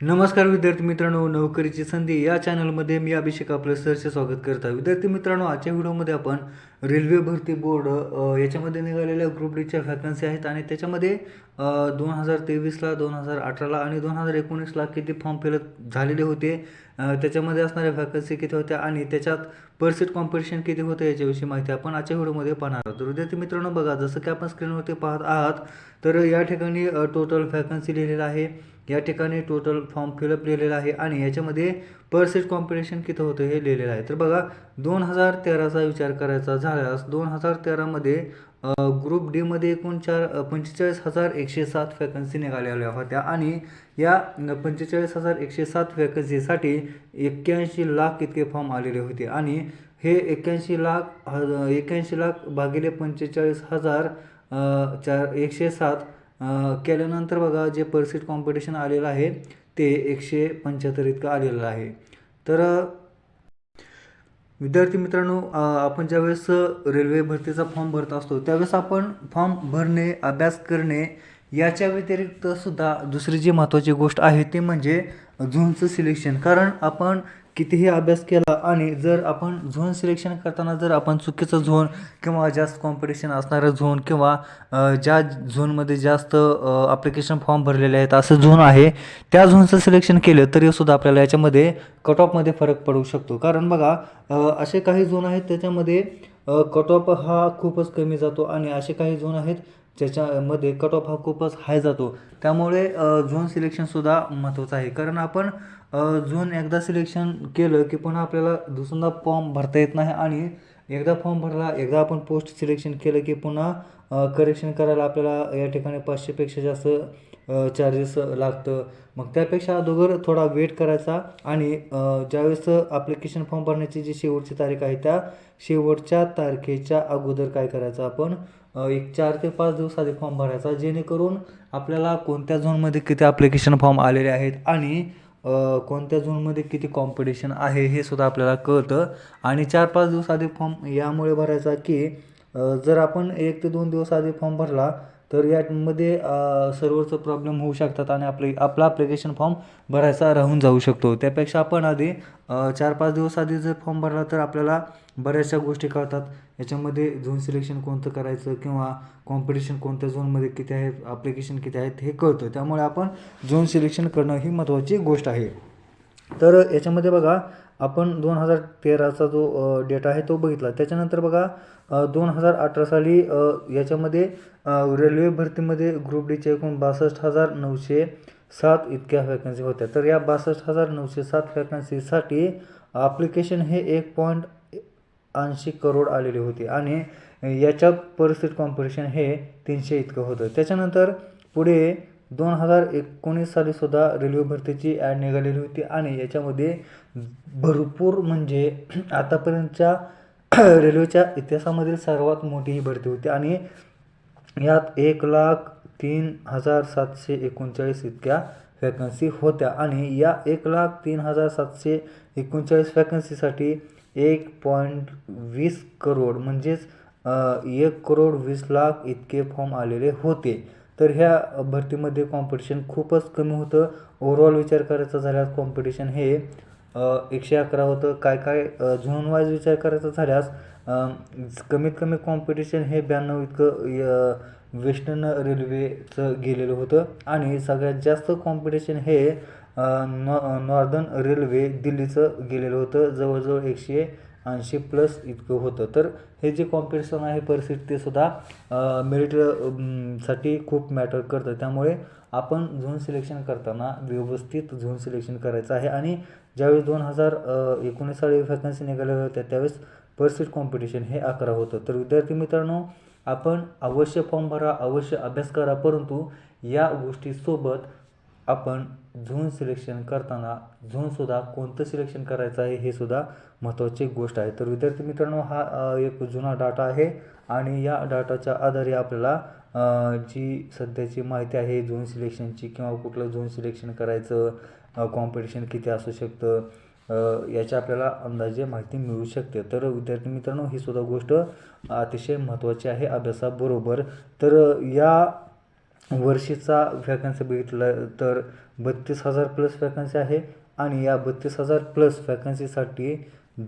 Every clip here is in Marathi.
नमस्कार विद्यार्थी मित्रांनो नोकरीची संधी या चॅनलमध्ये मी अभिषेक आपलं सरचे स्वागत करत आहे. विद्यार्थी मित्रांनो आजच्या व्हिडिओमध्ये आपण रेल्वे भरती बोर्ड याच्यामध्ये निघालेल्या ग्रुप डीच्या व्हॅकन्सी आहेत आणि त्याच्यामध्ये दोन हजार तेवीसला दोन हजार अठराला आणि दोन हजार एकोणीसला किती फॉर्म फिलअप झालेले होते त्याच्यामध्ये असणाऱ्या व्हॅकन्सी किती होत्या आणि त्याच्यात परसेट कॉम्पिटिशन किती होतं याच्याविषयी माहिती आपण आजच्या व्हिडिओमध्ये पाहणार आहोत. विद्यार्थी मित्रांनो बघा जसं की आपण स्क्रीनवरती पाहत आहात तर या ठिकाणी टोटल व्हॅकन्सी लिहिलेलं आहे. या ठिकाणी टोटल फॉर्म फिलअप लिहिलेला आहे आणि याच्यामध्ये पर्सेंट कॉम्पिटिशन किती होतं हे लिहिलेलं आहे. तर बघा दोन हजार तेराचा विचार करायचा झाल्यास दोन हजार तेरामध्ये ग्रुप डीमध्ये एकूण चार पंचेचाळीस हजार एकशे सात वॅकन्सी निघालेल्या होत्या आणि या पंचेचाळीस हजार एकशे सात वॅकन्सीसाठी एक्क्याऐंशी लाख इतके फॉर्म आलेले होते आणि हे एक्क्याऐंशी लाख ह एक्क्याऐंशी लाख भागिले पंचेचाळीस हजार चार एकशे सात केल्यानंतर बघा जे परसीट कॉम्पिटिशन आलेलं आहे ते एकशे पंच्याहत्तर इतकं आलेलं आहे. तर विद्यार्थी मित्रांनो आपण ज्यावेळेस रेल्वे भरतीचा फॉर्म भरत असतो त्यावेळेस आपण फॉर्म भरणे अभ्यास करणे याच्या व्यतिरिक्त सुद्धा दुसरी जी महत्त्वाची गोष्ट आहे ते म्हणजे झोनचं सिलेक्शन कारण आपण कितीही अभ्यास केला आणि जर आपण झोन सिलेक्शन करताना जर आपण चुकीचं झोन किंवा जास्त कॉम्पिटिशन असणारं झोन किंवा ज्या झोनमध्ये जास्त ॲप्लिकेशन फॉर्म भरलेले आहेत असं झोन आहे त्या झोनचं सिलेक्शन केलं तरीसुद्धा आपल्याला याच्यामध्ये कट ऑफमध्ये फरक पडू शकतो. कारण बघा असे काही झोन आहेत त्याच्यामध्ये कट ऑफ हा खूपच कमी जातो आणि असे काही झोन आहेत ज्याच्यामध्ये कट ऑफ हा खूपच हाय जातो. त्यामुळे झोन सिलेक्शनसुद्धा महत्त्वाचं आहे. कारण आपण झोन एकदा सिलेक्शन केलं की पुन्हा आपल्याला दुसऱ्यांदा फॉर्म भरता येत नाही आणि एकदा फॉर्म भरला एकदा आपण पोस्ट सिलेक्शन केलं की पुन्हा करेक्शन करायला आपल्याला या ठिकाणी पाचशेपेक्षा जास्त चार्जेस लागतं. मग त्यापेक्षा अगोदर थोडा वेट करायचा आणि ज्यावेळेस ॲप्लिकेशन फॉर्म भरण्याची जी शेवटची तारीख आहे त्या शेवटच्या तारखेच्या अगोदर काय करायचं आपण एक चार ते पाच दिवस आधी फॉर्म भरायचा जेणेकरून आपल्याला कोणत्या झोनमध्ये किती ॲप्लिकेशन फॉर्म आलेले आहेत आणि कोणत्या झोनमध्ये किती कॉम्पिटिशन आहे हे सुद्धा आपल्याला कळतं. आणि चार पाच दिवस आधी फॉर्म यामुळे भरायचा की जर आपण एक ते दोन दिवस आधी फॉर्म भरला तर यामध्ये सर्वरचं प्रॉब्लेम होऊ शकतात आणि आपले आपला ॲप्लिकेशन फॉर्म भरायचा राहून जाऊ शकतो. त्यापेक्षा आपण आधी चार पाच दिवस आधी जर फॉर्म भरला तर आपल्याला बऱ्याचशा गोष्टी कळतात. याच्यामध्ये झोन सिलेक्शन कोणतं करायचं किंवा कॉम्पिटिशन कोणत्या झोनमध्ये किती आहेत ॲप्लिकेशन किती आहेत हे कळतं. त्यामुळे आपण झोन सिलेक्शन करणं ही महत्त्वाची गोष्ट आहे. तर याच्यामध्ये बघा आपण दोन हजार तेराचा जो डेटा आहे तो बघितला. त्याच्यानंतर बघा दोन हजार अठरा साली याच्यामध्ये रेल्वे भरतीमध्ये ग्रुप डीच्या एकूण बासष्ट हजार नऊशे सात इतक्या वॅकन्सी होत्या. तर या बासष्ट हजार नऊशे सात वॅकन्सीसाठी ॲप्लिकेशन हे एक पॉईंट ऐंशी करोड आलेले होते. आणि याच्या परिस्थिती कॉम्पिटिशन हे तीनशे इतकं होतं. त्याच्यानंतर पुढे दोन हजार एकोणीस सालीसुद्धा रेल्वे भरतीची ॲड निघालेली होती आणि याच्यामध्ये भरपूर म्हणजे आतापर्यंतच्या रेल्वेच्या इतिहासामधील सर्वात मोठी ही भरती होती आणि यात एक लाख तीन हजार सातशे एकोणचाळीस इतक्या वॅकन्सी होत्या. आणि या एक लाख तीन हजार सातशे एकोणचाळीस वॅकन्सीसाठी एक पॉईंट वीस करोड म्हणजेच एक करोड वीस लाख इतके फॉर्म आलेले होते. तर ह्या भरतीमध्ये कॉम्पिटिशन खूपच कमी होतं. ओव्हरऑल विचार करायचा झाल्यास कॉम्पिटिशन हे एकशे अकरा होतं. काय काय झोन वाईज विचार करायचा झाल्यास कमीत कमी कॉम्पिटिशन हे ब्याण्णव इतकं वेस्टर्न रेल्वेचं गेलेलं होतं. आणि सगळ्यात जास्त कॉम्पिटिशन हे नॉ नॉर्दर्न रेल्वे दिल्लीचं गेलेलं होतं. जवळजवळ एकशे ऐंशी प्लस इतकं होतं. तर हे जे कॉम्पिटिशन आहे परिस्थिती ते सुद्धा मेरिटसाठी खूप मॅटर करतं. त्यामुळे आपण झोन सिलेक्शन करताना व्यवस्थित झोन सिलेक्शन करायचं आहे. आणि ज्यावेळेस दोन हजार एकोणीस साली व्हॅकन्सी निघाल्या होत्या त्यावेळेस पर्सेंट कॉम्पिटिशन हे अकरा होतं. तर विद्यार्थी मित्रांनो आपण अवश्य फॉर्म भरा अवश्य अभ्यास करा. परंतु या गोष्टीसोबत आपण झोन सिलेक्शन करताना झोनसुद्धा कोणतं सिलेक्शन करायचं आहे हे सुद्धा महत्त्वाची गोष्ट आहे. तर विद्यार्थी मित्रांनो हा एक जुना डाटा आहे आणि या डाटाच्या आधारे आपल्याला जी सध्याची माहिती आहे झोन सिलेक्शनची किंवा कुठलं झोन सिलेक्शन करायचं कॉम्पिटिशन किती असू शकतं याची आपल्याला अंदाजे माहिती मिळू शकते. तर विद्यार्थी मित्रांनो ही सुद्धा गोष्ट अतिशय महत्त्वाची आहे अभ्यासाबरोबर. तर या वर्षीचा वॅकन्सी बघितलं तर बत्तीस हजार प्लस वॅकन्सी आहे आणि या बत्तीस हजार प्लस वॅकन्सीसाठी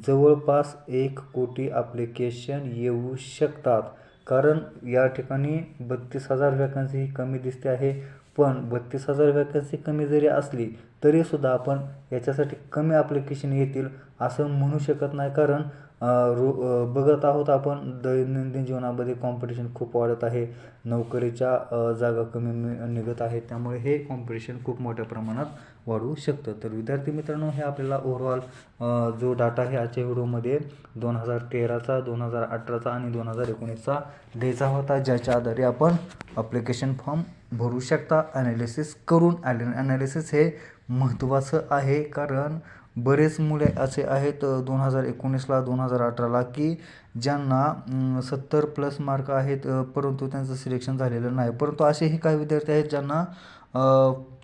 जवळपास एक कोटी ॲप्लिकेशन येऊ शकतात. कारण या ठिकाणी बत्तीस हजार वॅकन्सी ही कमी दिसते आहे. पण बत्तीस हजार वॅकन्सी कमी जरी असली तरीसुद्धा आपण याच्यासाठी कमी ॲप्लिकेशन येतील असं म्हणू शकत नाही. कारण रो बघत आहोत आपण. दैनंदिन जीवनामध्ये कॉम्पिटिशन खूप वाढत आहे. नोकरीच्या जागा कमी निघत आहेत. त्यामुळे हे कॉम्पिटिशन खूप मोठ्या प्रमाणात वाढू शकतं. तर विद्यार्थी मित्रांनो हे आपल्याला ओव्हरऑल जो डाटा आहे आजच्या व्हिडिओमध्ये दोन हजार तेराचा दोन हजार अठराचा आणि दोन हजार एकोणीसचा द्यायचा होता. ज्याच्या आधारे आपण अप्लिकेशन फॉर्म भरू शकता. ॲनालिसिस करून ॲल ॲनालिसिस हे महत्त्वाचं आहे. कारण बरेच मुले असे आहेत दोन हजार एकोणीसला दोन हजार अठराला की ज्यांना सत्तर प्लस मार्क आहेत परंतु त्यांचं सिलेक्शन झालेलं नाही. परंतु असेही काही विद्यार्थी आहेत ज्यांना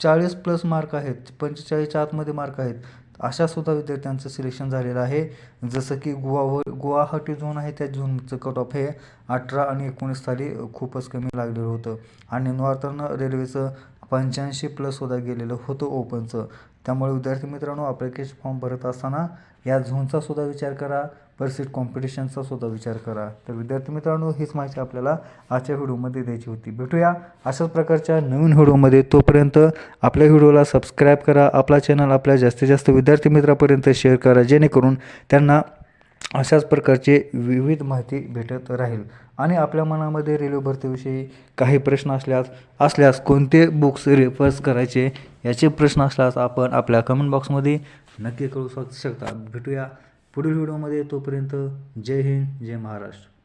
चाळीस प्लस मार्क आहेत पंचेचाळीसच्या आतमध्ये मार्क आहेत. अशासुद्धा विद्यार्थ्यांचं सिलेक्शन झालेलं आहे. जसं की गुवावर गुवाहाटी झोन आहे त्या झोनचं कट ऑफ हे अठरा आणि एकोणीस साली खूपच कमी लागलेलं होतं. आणि नॉर्थर्न रेल्वेचं पंच्याऐंशी प्लससुद्धा गेलेलं होतं ओपनचं त्यामुळे विद्यार्थी मित्रांनो ॲप्लिकेशन फॉर्म भरत असताना या झोनचा सुद्धा विचार करा परसिट कॉम्पिटिशनचा सुद्धा विचार करा. तर विद्यार्थी मित्रांनो हीच माहिती आपल्याला आजच्या व्हिडिओमध्ये द्यायची होती. भेटूया अशाच प्रकारच्या नवीन व्हिडिओमध्ये. तोपर्यंत आपल्या व्हिडिओला सबस्क्राईब करा आपला चॅनल आपल्या जास्तीत जास्त विद्यार्थी मित्रापर्यंत शेअर करा जेणेकरून त्यांना अशाच प्रकारचे विविध माहिती भेटत राहील. आणि आपल्या मनामध्ये रेल्वे भरतीविषयी काही प्रश्न असल्यास असल्यास कोणते बुक्स रेफर्स करायचे याचे प्रश्न असल्यास आपण आपल्या कमेंट बॉक्समध्ये नक्की कळू शक शकता. भेटूया पुढील व्हिडिओमध्ये तोपर्यंत जय हिंद जय महाराष्ट्र.